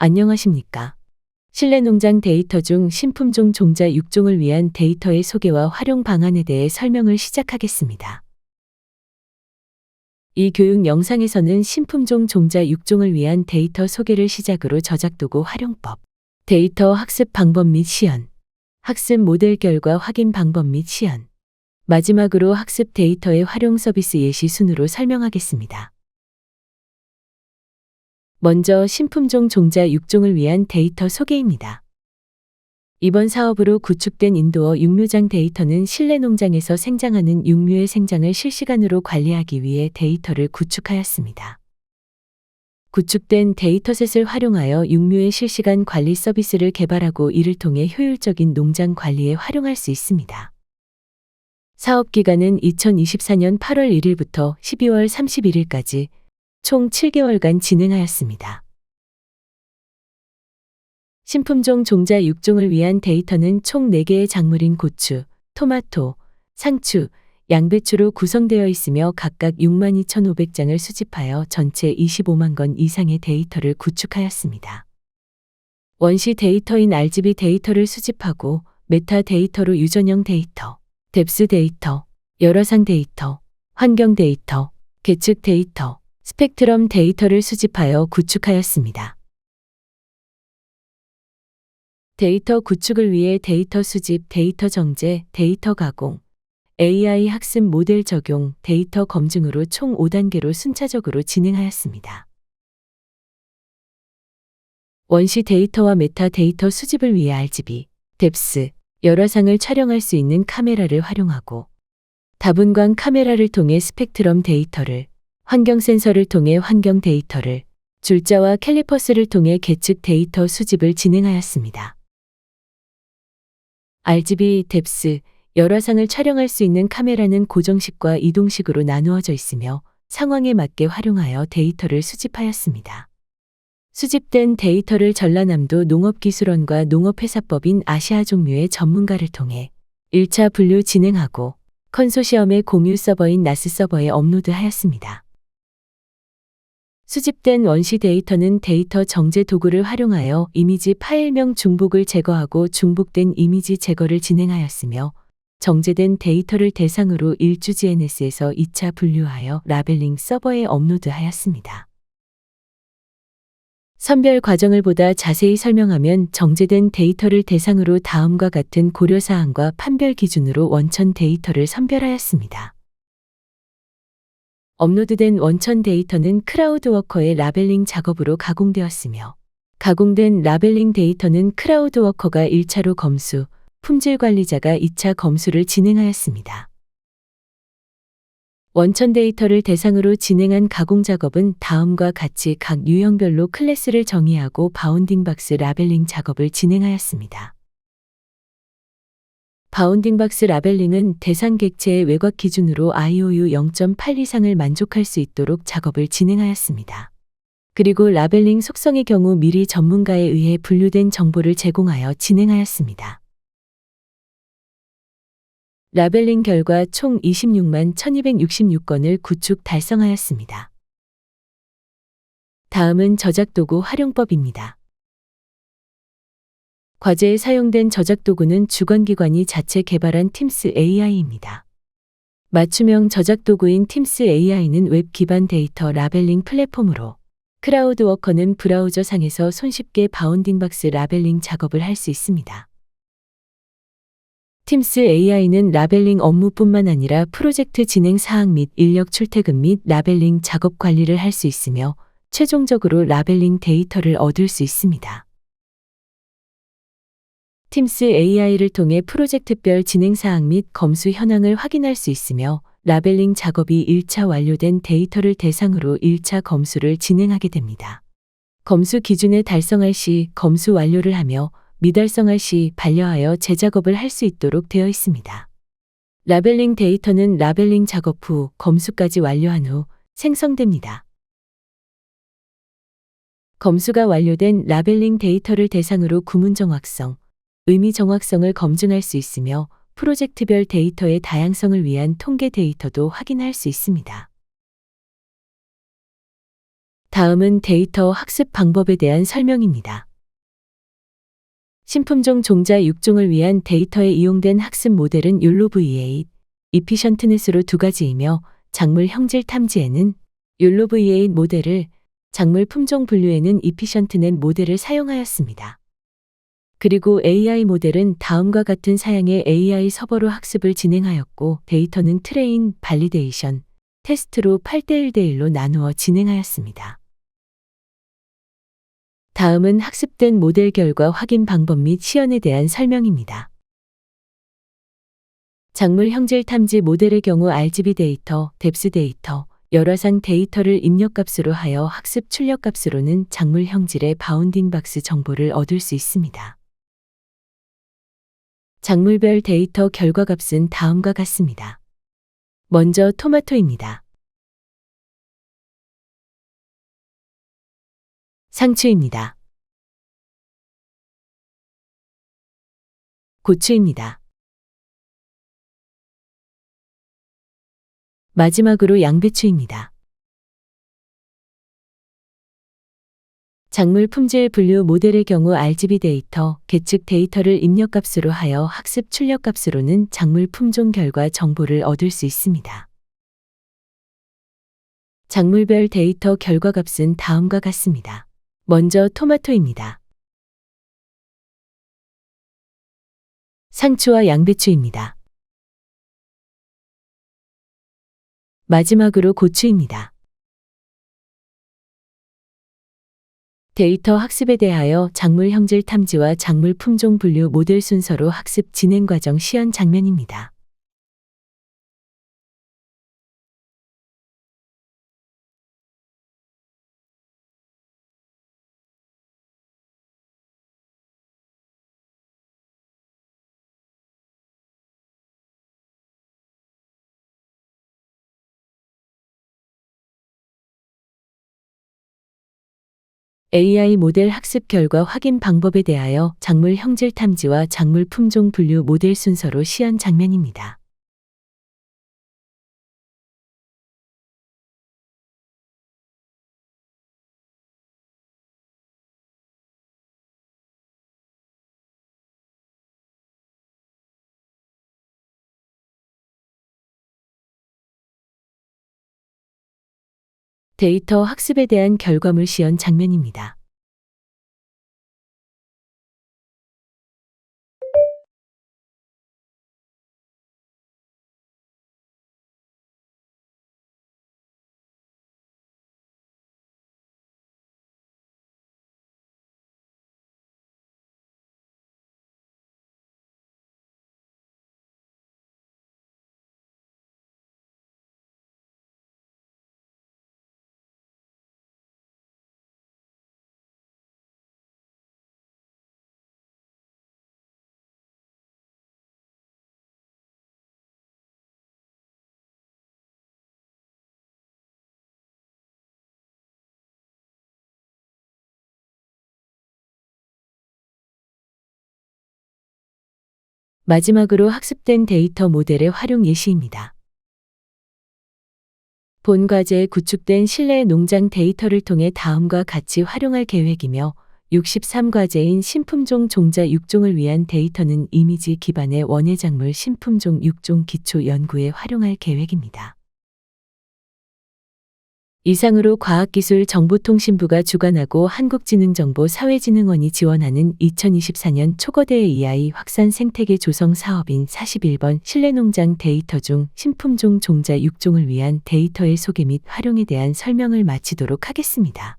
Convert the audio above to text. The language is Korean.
안녕하십니까. 실내 농장 데이터 중 신품종 종자 6종을 위한 데이터의 소개와 활용 방안에 대해 설명을 시작하겠습니다. 이 교육 영상에서는 신품종 종자 6종을 위한 데이터 소개를 시작으로 저작도구 활용법, 데이터 학습 방법 및 시연, 학습 모델 결과 확인 방법 및 시연, 마지막으로 학습 데이터의 활용 서비스 예시 순으로 설명하겠습니다. 먼저 신품종 종자 6종을 위한 데이터 소개입니다. 이번 사업으로 구축된 인도어 육묘장 데이터는 실내 농장에서 생장하는 육묘의 생장을 실시간으로 관리하기 위해 데이터를 구축하였습니다. 구축된 데이터셋을 활용하여 육묘의 실시간 관리 서비스를 개발하고 이를 통해 효율적인 농장 관리에 활용할 수 있습니다. 사업 기간은 2024년 8월 1일부터 12월 31일까지 총 7개월간 진행하였습니다. 신품종 종자 6종을 위한 데이터는 총 4개의 작물인 고추, 토마토, 상추, 양배추로 구성되어 있으며 각각 62,500장을 수집하여 전체 25만 건 이상의 데이터를 구축하였습니다. 원시 데이터인 RGB 데이터를 수집하고 메타 데이터로 유전형 데이터, 뎁스 데이터, 여러상 데이터, 환경 데이터, 계측 데이터, 스펙트럼 데이터를 수집하여 구축하였습니다. 데이터 구축을 위해 데이터 수집, 데이터 정제, 데이터 가공, AI 학습 모델 적용, 데이터 검증으로 총 5단계로 순차적으로 진행하였습니다. 원시 데이터와 메타 데이터 수집을 위해 RGB, 뎁스, 열화상을 촬영할 수 있는 카메라를 활용하고 다분광 카메라를 통해 스펙트럼 데이터를, 환경 센서를 통해 환경 데이터를, 줄자와 캘리퍼스를 통해 계측 데이터 수집을 진행하였습니다. RGB, 뎁스, 열화상을 촬영할 수 있는 카메라는 고정식과 이동식으로 나누어져 있으며 상황에 맞게 활용하여 데이터를 수집하였습니다. 수집된 데이터를 전라남도 농업기술원과 농업회사법인 아시아 종류의 전문가를 통해 1차 분류 진행하고 컨소시엄의 공유 서버인 나스 서버에 업로드하였습니다. 수집된 원시 데이터는 데이터 정제 도구를 활용하여 이미지 파일명 중복을 제거하고 중복된 이미지 제거를 진행하였으며 정제된 데이터를 대상으로 1주 GNS에서 2차 분류하여 라벨링 서버에 업로드하였습니다. 선별 과정을 보다 자세히 설명하면 정제된 데이터를 대상으로 다음과 같은 고려사항과 판별 기준으로 원천 데이터를 선별하였습니다. 업로드된 원천 데이터는 크라우드워커의 라벨링 작업으로 가공되었으며 가공된 라벨링 데이터는 크라우드워커가 1차로 검수, 품질 관리자가 2차 검수를 진행하였습니다. 원천 데이터를 대상으로 진행한 가공 작업은 다음과 같이 각 유형별로 클래스를 정의하고 바운딩 박스 라벨링 작업을 진행하였습니다. 바운딩 박스 라벨링은 대상 객체의 외곽 기준으로 IOU 0.8 이상을 만족할 수 있도록 작업을 진행하였습니다. 그리고 라벨링 속성의 경우 미리 전문가에 의해 분류된 정보를 제공하여 진행하였습니다. 라벨링 결과 총 26만 1266건을 구축 달성하였습니다. 다음은 저작도구 활용법입니다. 과제에 사용된 저작 도구는 주관기관이 자체 개발한 팀스 AI입니다. 맞춤형 저작 도구인 팀스 AI는 웹 기반 데이터 라벨링 플랫폼으로 크라우드워커는 브라우저 상에서 손쉽게 바운딩 박스 라벨링 작업을 할 수 있습니다. 팀스 AI는 라벨링 업무뿐만 아니라 프로젝트 진행 사항 및 인력 출퇴근 및 라벨링 작업 관리를 할 수 있으며 최종적으로 라벨링 데이터를 얻을 수 있습니다. 팀스 AI를 통해 프로젝트별 진행 사항 및 검수 현황을 확인할 수 있으며 라벨링 작업이 1차 완료된 데이터를 대상으로 1차 검수를 진행하게 됩니다. 검수 기준에 달성할 시 검수 완료를 하며 미달성할 시 반려하여 재작업을 할 수 있도록 되어 있습니다. 라벨링 데이터는 라벨링 작업 후 검수까지 완료한 후 생성됩니다. 검수가 완료된 라벨링 데이터를 대상으로 구문 정확성, 의미 정확성을 검증할 수 있으며 프로젝트별 데이터의 다양성을 위한 통계 데이터도 확인할 수 있습니다. 다음은 데이터 학습 방법에 대한 설명입니다. 신품종 종자 6종을 위한 데이터에 이용된 학습 모델은 율로VA, 이피션트넷으로 두 가지이며 작물 형질 탐지에는 율로VA 모델을 작물 품종 분류에는 이피션트넷 모델을 사용하였습니다. 그리고 AI 모델은 다음과 같은 사양의 AI 서버로 학습을 진행하였고 데이터는 트레인, 발리데이션, 테스트로 8대1 대1로 나누어 진행하였습니다. 다음은 학습된 모델 결과 확인 방법 및 시연에 대한 설명입니다. 작물 형질 탐지 모델의 경우 RGB 데이터, 뎁스 데이터, 열화상 데이터를 입력값으로 하여 학습 출력값으로는 작물 형질의 바운딩 박스 정보를 얻을 수 있습니다. 작물별 데이터 결과값은 다음과 같습니다. 먼저 토마토입니다. 상추입니다. 고추입니다. 마지막으로 양배추입니다. 작물 품질 분류 모델의 경우 RGB 데이터, 계측 데이터를 입력값으로 하여 학습 출력값으로는 작물 품종 결과 정보를 얻을 수 있습니다. 작물별 데이터 결과값은 다음과 같습니다. 먼저 토마토입니다. 상추와 양배추입니다. 마지막으로 고추입니다. 데이터 학습에 대하여 작물 형질 탐지와 작물 품종 분류 모델 순서로 학습 진행 과정 시연 장면입니다. AI 모델 학습 결과 확인 방법에 대하여 작물 형질 탐지와 작물 품종 분류 모델 순서로 시연 장면입니다. 데이터 학습에 대한 결과물 시연 장면입니다. 마지막으로 학습된 데이터 모델의 활용 예시입니다. 본 과제에 구축된 실내 농장 데이터를 통해 다음과 같이 활용할 계획이며 63과제인 신품종 종자 6종을 위한 데이터는 이미지 기반의 원예작물 신품종 6종 기초 연구에 활용할 계획입니다. 이상으로 과학기술정보통신부가 주관하고 한국지능정보사회진흥원이 지원하는 2024년 초거대 AI 확산 생태계 조성 사업인 41번 실내농장 데이터 중 신품종 종자 6종을 위한 데이터의 소개 및 활용에 대한 설명을 마치도록 하겠습니다.